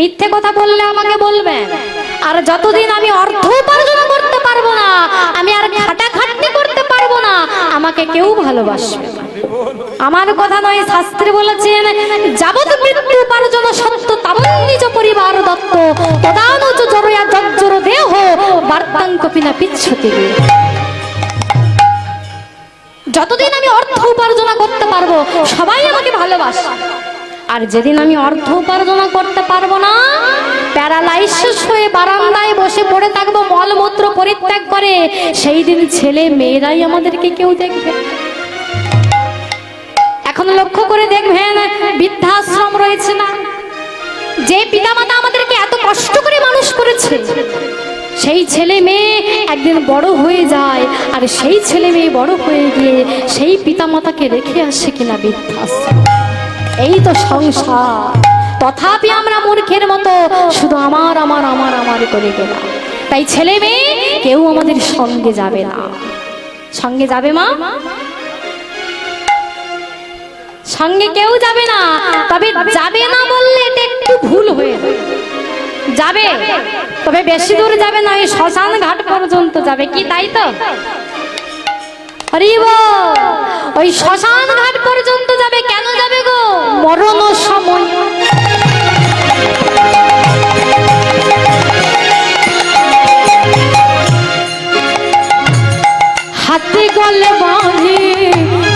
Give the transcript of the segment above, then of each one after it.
মিথ্যে কথা বললে আমাকে বলবেন আর যতদিন আমি অর্থ উপার্জন করতে পারব না, আমি আর খাটাখাটনি করতে পারব না, আমাকে কেউ ভালোবাসবে আমার কথা নয়, শাস্ত্রে বলেছেন যাবত মৃত্যু উপার্জন সত্য তাবৎ নিজ পরিবার দত্ত। তদানুচ জরয়া জজ্জর দেহ বার্তাঙ্ক পিনা পিচ্ছতি যতদিন আমি অর্থ উপার্জন করতে পারব, সবাই আমাকে ভালোবাসে। আর যেদিন আমি অর্থ উপার্জনা করতে পারব না প্যারালাইসিস হয়ে বারান্দায় বসে পড়ে থাকব, মলমূত্র পরিত্যাগ করে, সেই দিন ছেলে মেয়েরাই আমাদেরকে কেউ দেখবে এখন লক্ষ্য করে দেখবেন, বৃদ্ধাশ্রম রয়েছে না। যে পিতামাতা আমাদেরকে এত কষ্ট করে মানুষ করেছে, সেই ছেলে মেয়ে একদিন বড় হয়ে যায়, আর সেই ছেলে মেয়ে বড় হয়ে গিয়ে সেই পিতামাতাকে রেখে আসে কিনা বৃদ্ধাশ্রম। এই তো সংসার। তথাপি আমরা মূর্খের মতো, শুধু আমার আমার আমার আমার করে গেলাম। তাই ছেলে মেয়ে, কেউ আমাদের সঙ্গে যাবে না। সঙ্গে যাবে মা? সঙ্গে কেউ যাবে না, তবে যাবে না বললে এটা একটু ভুল হয়ে যাবে। তবে বেশি দূর যাবে না, ওই শ্মশান ঘাট পর্যন্ত যাবে। কি তাই তো? হরিব, ওই শ্মশান ঘাট পর্যন্ত যাবে কেন যাবে গো মরণ সময়। হাতে গলে বাঁধে,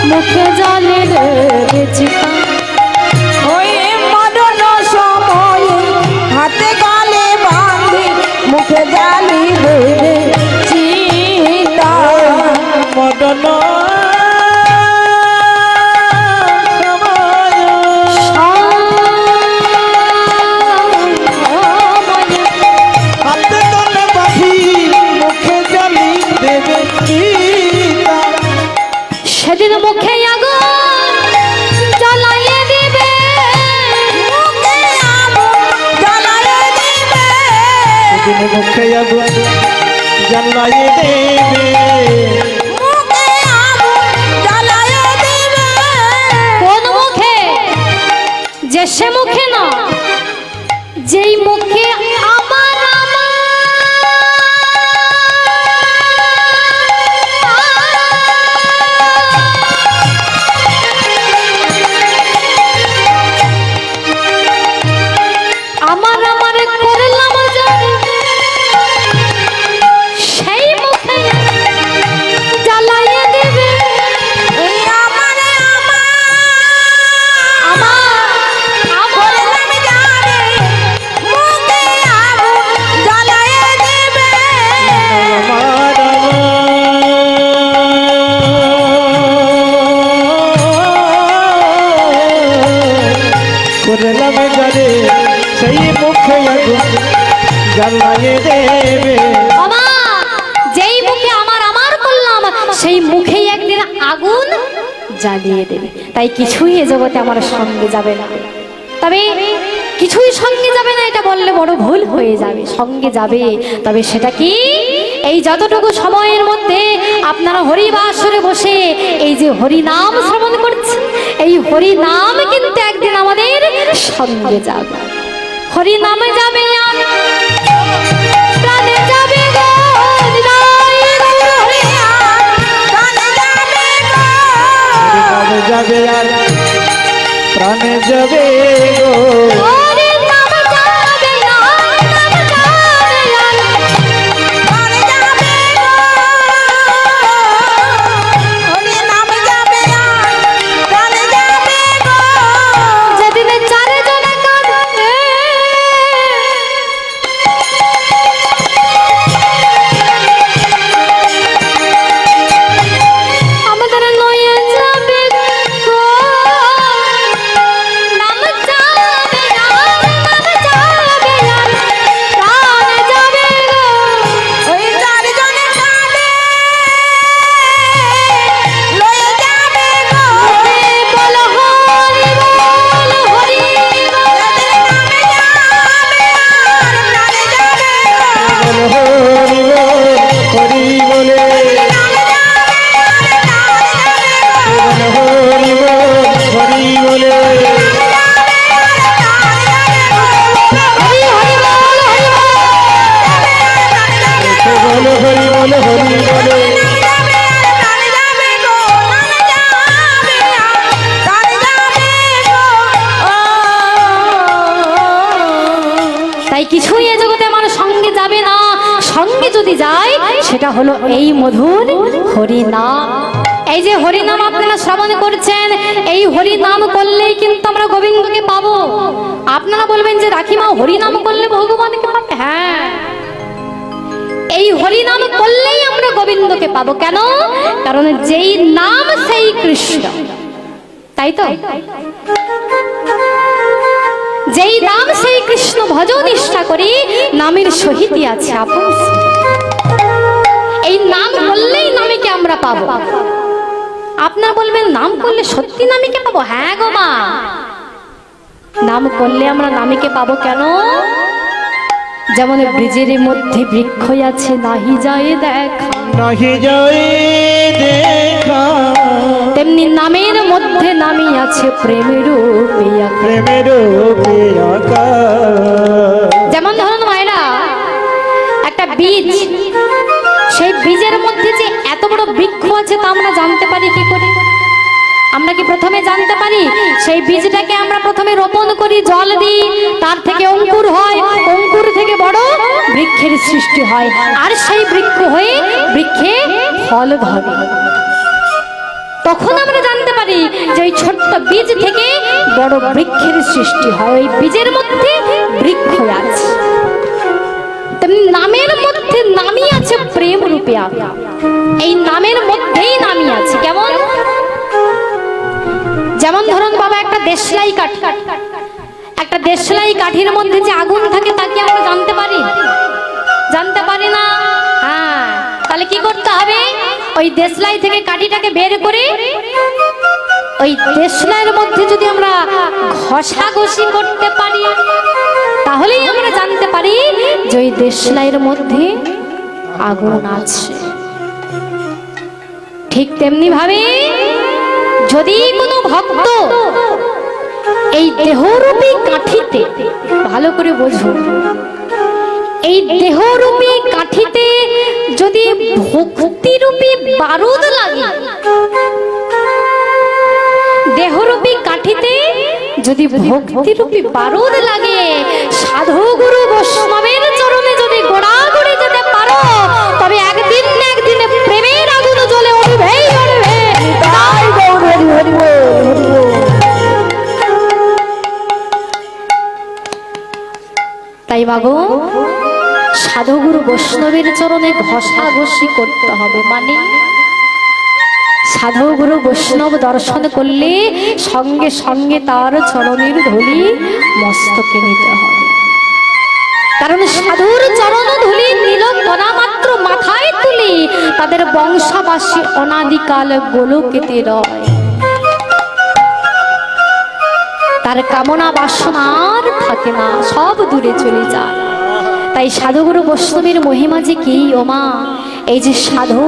মুখে জলে রেখেছি ওই মরণ সময়ে হাতে গলে বাঁধে, মুখে জালি দেবে সেদিন মুখে আগুন মুখে আগুন জ্বালাইয়ে দেবে। যে সে মুখে জ্বালিয়ে দেবে। তাই কিছুই এ জগতে আমার সঙ্গে যাবে না। তবে কিছুই সঙ্গে যাবে না, এটা বললে বড় ভুল হয়ে যাবে। সঙ্গে যাবে, তবে সেটা কি? এই যতটুকু সময়ের মধ্যে আপনারা হরিবাসরে বসে এই যে হরি নাম শ্রবণ করছে এই হরি নাম কিন্তু একদিন আমাদের সঙ্গে যাবে। হরি নামে যাবে প্রাণে যাবে আর প্রাণ যাবে গো। সেটা হলো এই মধুর হরিনাম। এই যে হরিনাম আপনারা শ্রবণ করছেন, এই হরিনাম করলেই কিন্তু আমরা গোবিন্দকে পাবো। আপনারা বলবেন যে, রাখিমা, হরিনাম করলে ভগবানকে পাবে? হ্যাঁ। এই হরিনাম করলেই আমরা গোবিন্দকে পাবো। কেন? কারণ যেই নাম সেই কৃষ্ণ। তাই তো? যেই নাম সেই কৃষ্ণ ভজ নিষ্ঠা করি, নামের সহিতই আছে আপন এই নাম বললেই নামীকে আমরা পাবো। আপনার বলবেন নাম করলে সত্যি নামীকে পাবো? হ্যাঁ গো মা। নাম করলে আমরা নামীকে পাবো কেন? যেমন ব্রিজের মধ্যে বৃক্ষ আছে নাহি যায় দেখা। নাহি যায় দেখা। তেমনি নামের মধ্যে নামি আছে প্রেমের রূপিয়া প্রেমের যেমন ধরুন মায়েরা একটা বীজ। সেই বীজের মধ্যে যে এত বড় বৃক্ষ আছে তা আমরা জানতে পারি কি করে? আমরা কি প্রথমে জানতে পারি? সেই বীজটাকে আমরা প্রথমে রোপণ করি, জল দিই, তার থেকে অঙ্কুর হয়, অঙ্কুর থেকে বড় বৃক্ষের সৃষ্টি হয়। আর সেই বৃক্ষ হয়ে বৃক্ষে ফল ধরে। তখন আমরা জানতে পারি যে ওই ছোট্ট বীজ থেকে বড় বৃক্ষের সৃষ্টি হয়। ওই বীজের মধ্যে বৃক্ষ আছে। তেমনি নামের মধ্যে নামি আছে প্রেম রূপে আজ্ঞা এই নামের মধ্যেই নামি আছে, কেমন? যেমন ধরুন বাবা, একটা দেশলাই কাঠ। একটা দেশলাই কাঠির মধ্যে যে আগুন থাকে, তা কি আমরা জানতে পারি? জানতে পারি না? হ্যাঁ। তাহলে কি করতে হবে? ওই দেশলাই থেকে কাঠিটাকে বের করে, ওই দেশলাইয়ের মধ্যে যদি আমরা ঘষাঘষি করতে পারি তাহলেই আমরা জানতে পারি যে ওই দেশলাইয়ের মধ্যে আগুন আছে। ঠিক তেমনি ভাবে যদি কোনো ভক্ত এই দেহরূপী কাঠিতে, ভালো করে বোঝো, এই দেহরূপী কাঠিতে যদি ভক্তিরূপী বারুদ লাগে, দেহরূপী কাঠিতে যদি ভক্তিরূপী বারুদ লাগে সাধু গুরু বৈষ্ণবের চরণে যদি গোড়াগড়ি যেতে পারো তবে একদিন না একদিন প্রেমের আগুন জ্বলে উঠবেই উঠবে। তাই মাগো সাধুগুরু বৈষ্ণবের চরণে ঘষাঘষি করতে হবে মানে? সাধুগুরু বৈষ্ণব দর্শন করলে সঙ্গে সঙ্গে তার চরণের ধুলি মস্তকে নিতে হবে কারণ সাধুর চরণ ধুলি নীল কণা মাত্র মাথায় তুলি, তাদের বংশাবাসী অনাদিকাল গোলকেতে রয়। তার কামনা বাসনা আর থাকে না, সব দূরে চলে যায়। তাই সাধুগুরু বৈষ্ণবের মহিমা যে কি ওমা এই যে সাধু।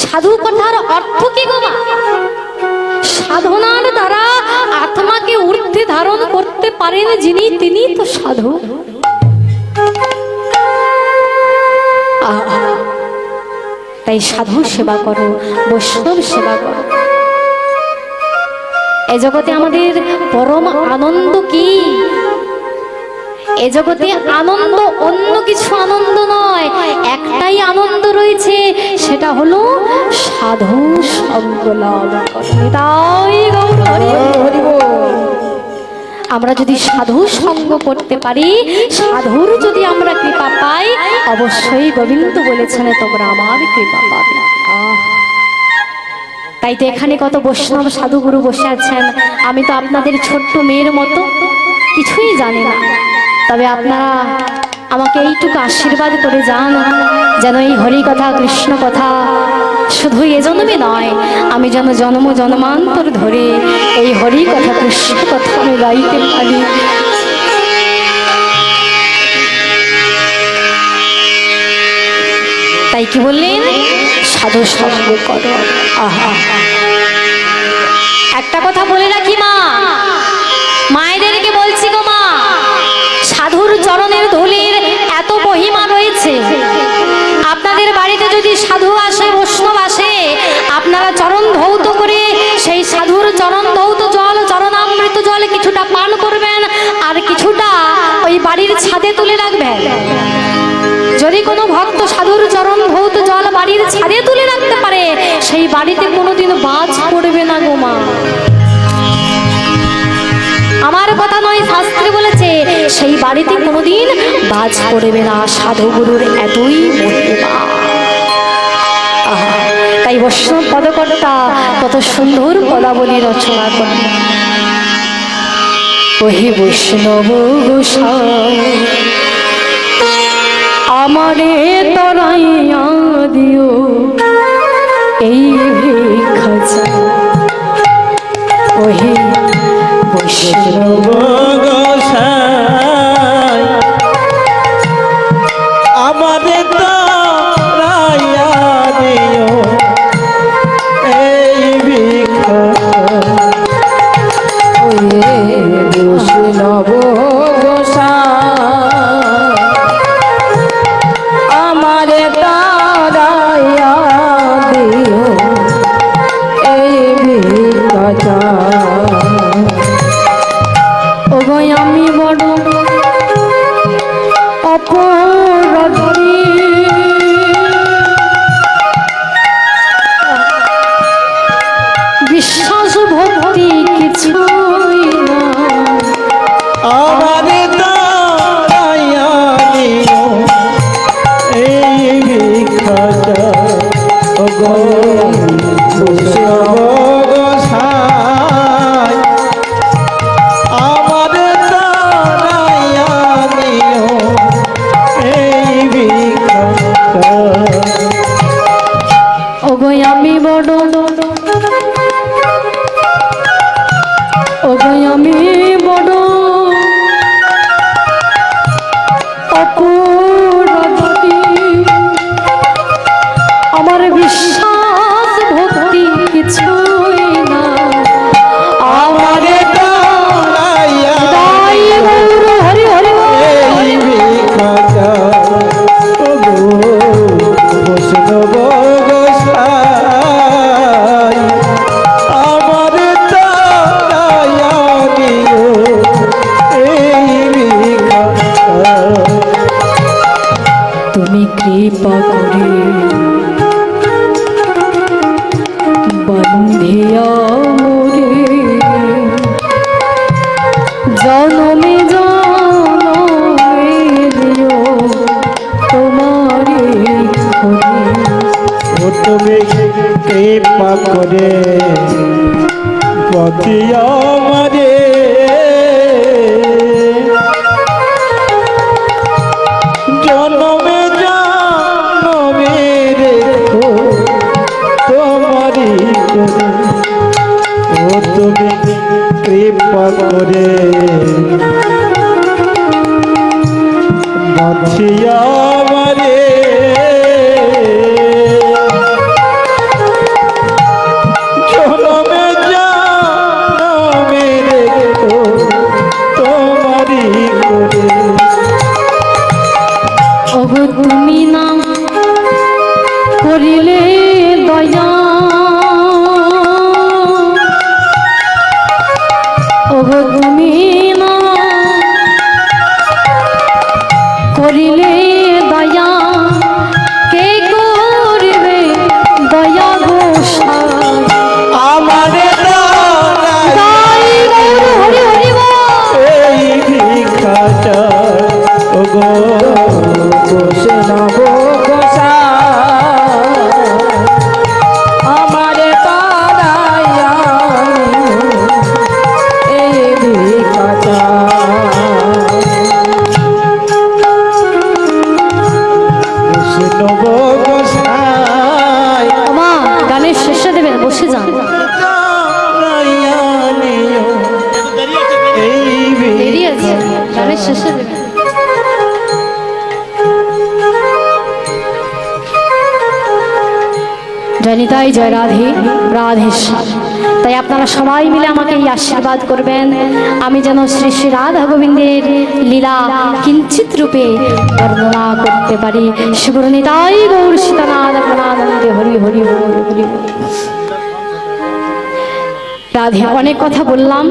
সাধু কথার অর্থ কি গো মা? সাধনার দ্বারা আত্মাকে ঊর্ধ্বে ধারণ করতে পারেন যিনি, তিনি তো সাধু। তাই সাধু সেবা করো, বৈষ্ণব সেবা করো এ জগতে আমাদের পরম আনন্দ কি এ জগতে আনন্দ অন্য কিছু আনন্দ নয়। একটাই আনন্দ রয়েছে, সেটা হলো সাধু। আমরা যদি সাধু সঙ্গ করতে পারি, সাধুর যদি আমরা কৃপা পাই, অবশ্যই গোবিন্দ বলেছেন, তোমরা আমার কৃপা পাবে। তাই তো এখানে কত বৈষ্ণব সাধুগুরু বসে আছেন। আমি তো আপনাদের ছোট্ট মেয়ের মতো কিছুই জানি না। তবে আপনারা আমাকে এইটুকু আশীর্বাদ করে যান, যেন এই হরি কথা কৃষ্ণ কথা শুধু এ জন্মে নয়, আমি যেন জন্ম জন্মান্তর ধরে এই হরি কথা কৃষ্ণ কথা আমি গাইতে পারি। তাই কি বললেন? সাধু সঙ্গ করো। আহা। একটা কথা বাড়ির ছাদে তুলে রাখবেন যদি কোনো ভক্ত সাধুর চরণ ভৌত জল বাড়ির ছাদে তুলে রাখতে পারে, সেই বাড়িতে কোনোদিন বাজ পড়বে না গো মা। আমার কথা নয়, শাস্ত্রে বলেছে, সেই বাড়িতে কোনোদিন বাজ পড়বে না। সাধু গুরুর এতই মহিমা। তাই বৈষ্ণব পদকর্তা, কত সুন্দর পদাবলী রচনা করেন। ওহে বৈষ্ণব আমারে তরাইয়া দিও এই ভিক্ষা। ওহে বৈষ্ণব আমারে তারাইয়া দিও তুমি কৃপা করে বন্ধিয়া জনমে তুমি কৃপা করে পতিয়া মারে তাই আপনারা সবাই মিলে আমাকে এই আশীর্বাদ করবেন। আমি যেন শ্রী শ্রী রাধা গোবিন্দের লীলা কিঞ্চিত রূপে বর্ণনা করতে পারি। শিবরণিতাই গৌর সীতানাথ হরি হরি বল হরি রাধে, অনেক কথা বললাম।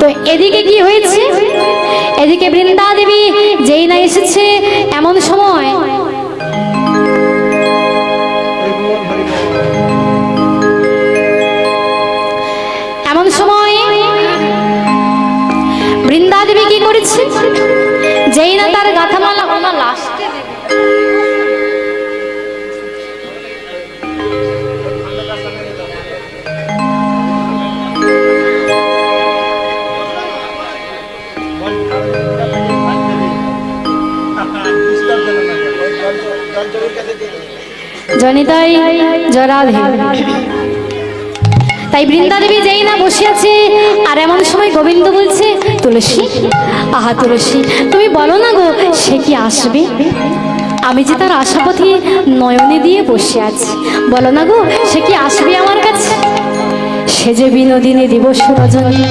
তো এদিকে কি হয়েছে? এদিকে বৃন্দা দেবী যেই না এসেছে, এমন সময় যেই না তার গাথামালা লাস্টে জনিতাই জরাধি তাই বৃন্দা দেবী যেই না বসে আছে আর এমন সময় গোবিন্দ বলছে তুলসী আহা তুলসী তুমি বলো না গো সে কি আসবে? আমি যে তার আশাপথে নয়নে দিয়ে বসে আছি। বলো না গো সে কি আসবে আমার কাছে? সে যে বিনোদিনী দিবস রজনী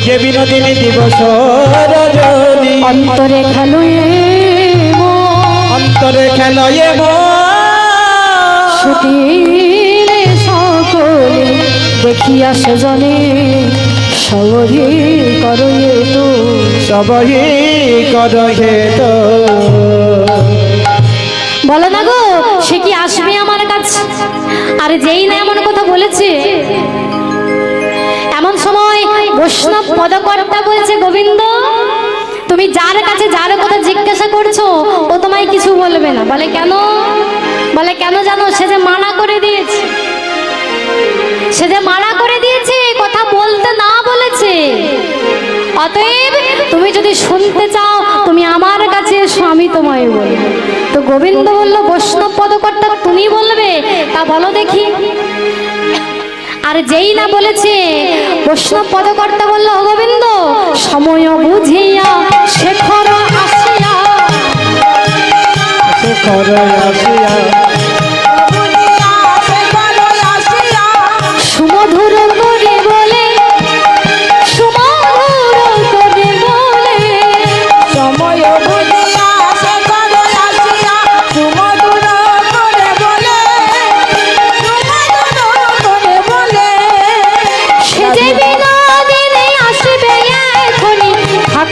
যে বিনোদিনী দিবস রজনী অন্তরে খেলো অন্তরে সকলে দেখিয়া সেজনে সবরি করয়ে তো। সবই করহে তো। বলো না গো সে কি আসবে আমার কাছে? আর যেই না এমন কথা বলেছে। এমন সময় বৈষ্ণব পদকর্তা বলছে গোবিন্দ তুমি যার কাছে যার কথা জিজ্ঞাসা করছ ও তোমায় কিছু বলবে না। বলে কেন? বলে কেন জানো? সে যে মানা করে দিয়েছে। সে যে মানা করে দিয়েছে কথা বলতে না বলেছে। অতএব তুমি যদি শুনতে চাও, তুমি আমার কাছে এসো, আমি তোমায় বলব। তো গোবিন্দ বলল, বৈষ্ণব পদকর্তা তুমি বলবে, তা বলো দেখি। আর যেই না বলেছে, বৈষ্ণব পদকর্তা বলল, "ও গোবিন্দ, সময় বুঝিয়া শেখর আসিয়া। শেখর আসিয়া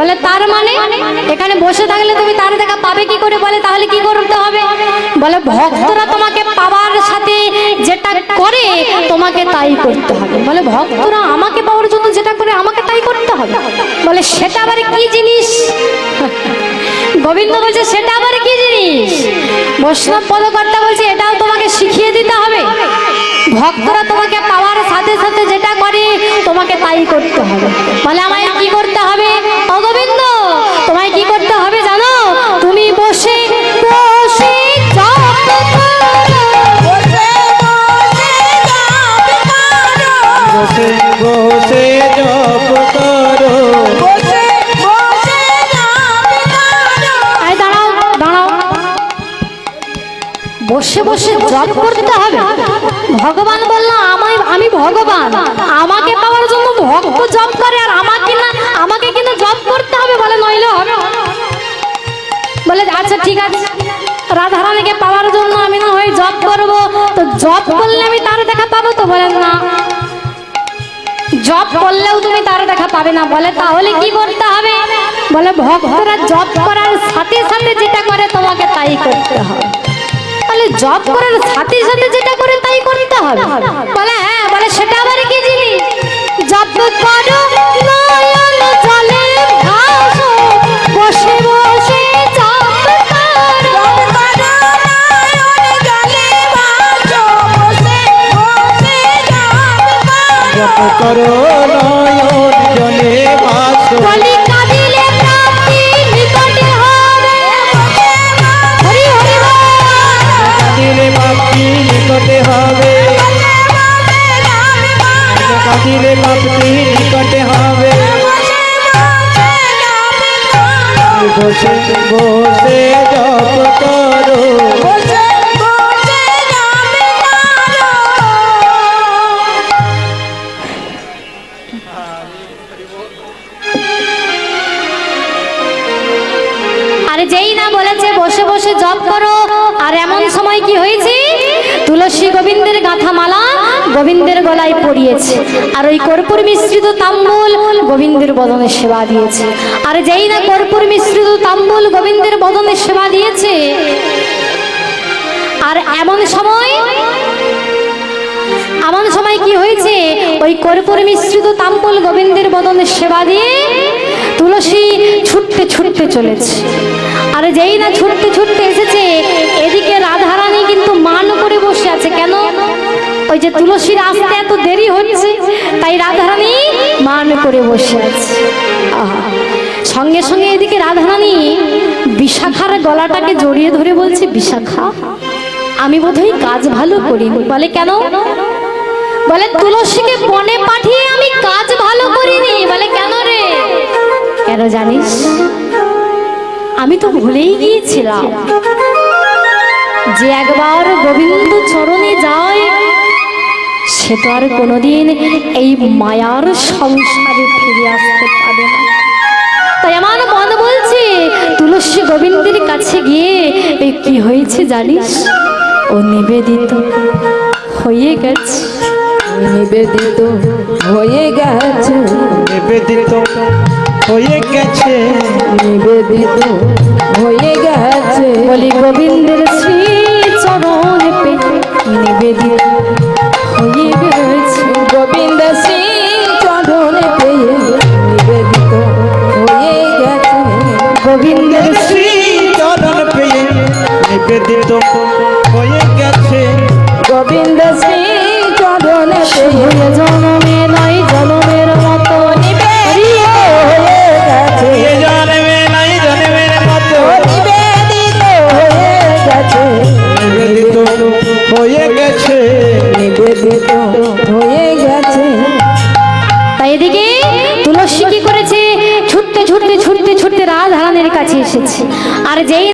বলে, তার মানে? এখানে বসে থাকলে তুমি তার দেখা পাবে কি করে বলে? তাহলে কি করতে হবে? বলে, ভক্তরা তোমাকে পাওয়ার সাথে যেটা করে, তোমাকে তাই করতে হবে। বলে, ভক্তরা আমাকে পাওয়ার জন্য যেটা করে, আমাকে তাই করতে হবে। বলে, সেটা আবার কি জিনিস? গোবিন্দ বলছে, সেটা আবার কি জিনিস? বৈষ্ণব পদকর্তা বলছে, এটাও তোমাকে শিখিয়ে দিতে হবে। ভক্তরা তোমাকে সাথে সাথে যেটা করে তোমাকে তাই করতে হবে। বলে আমায় কি করতে হবে? ও গোবিন্দ তোমায় কি করতে হবে জানো? তুমি বসে বসে বসে জপ করো। দাঁড়াও দাঁড়াও। বসে বসে জপ করতে হবে। ভগবান বলল, আমায়, আমি ভগবান। আমাকে পাওয়ার জন্য ভক্ত জপ করে, আর আমাকে না, আমাকে কিন্তু জপ করতে হবে বলে নইলে। হবে বলে আচ্ছা ঠিক আছে। রাধারানীকে পাওয়ার জন্য আমি না হয় জপ করব। তো জপ করলে আমি তার দেখা পাবো তো? বলেন না। জব করলেও তুমি তার দেখা পাবে না। বলে, তাহলে কি করতে হবে? বলে, ভক্তরা জব করার সাথে সাথে যেটা করে তোমাকে তাই করতে হবে। জব করার সাথে সাথে যেটা করে তাই করতে হবে। বলে হ্যাঁ বলে সেটা আবার কি জিনিস? জব করো নয়ন জলে ভাসো বসে বসে করো আর ওই কর্পূর মিশ্রিত তাম্বুল গোবিন্দের বদনে সেবা দিয়েছে। আর যেই না কর্পূর মিশ্রিত তাম্বুল গোবিন্দের বদনে সেবা দিয়েছে, আর এমন সময় এমন সময় কি হয়েছে? ওই কর্পূর মিশ্রিত তাম্বুল গোবিন্দের বদনে সেবা দিয়ে তুলসী ছুটতে ছুটতে চলেছে। আর যেই না ছুটতে ছুটতে এসেছে, এদিকে রাধারানী কিন্তু মান করে বসে আছে। কেন? ওই যে তুলসীর আসতে এত দেরি হচ্ছে, তাই রাধারানী মান করে বসে আছে। সঙ্গে সঙ্গে এদিকে রাধারানী বিশাখার গলাটাকে জড়িয়ে ধরে বলছে, বিশাখা, আমি বোধহয় কাজ ভালো করিনি। বলে, কেন? বলে, তুলসীকে বনে পাঠিয়ে আমি কাজ ভালো করিনি। বলে, কেন রে? কেন জানিস, আমি তো ভুলেই গিয়েছিলাম। যে একবার গোবিন্দ চরণে যায় সে তো আর কোনোদিন এই মায়ার সংসারে ফিরে আসতে পারে না। তাই আমার মন বলছে তুলসী গোবিন্দের কাছে গিয়ে এই কি হয়েছে জানিস? ও নিবেদিত হয়ে গেছে। নিবেদিত হয়ে গেছে। নিবেদিত হয়ে গেছে। নিবেদিত হয়ে গেছে। বলি গোবিন্দের শ্রী চরণ এসেছে। আর যেই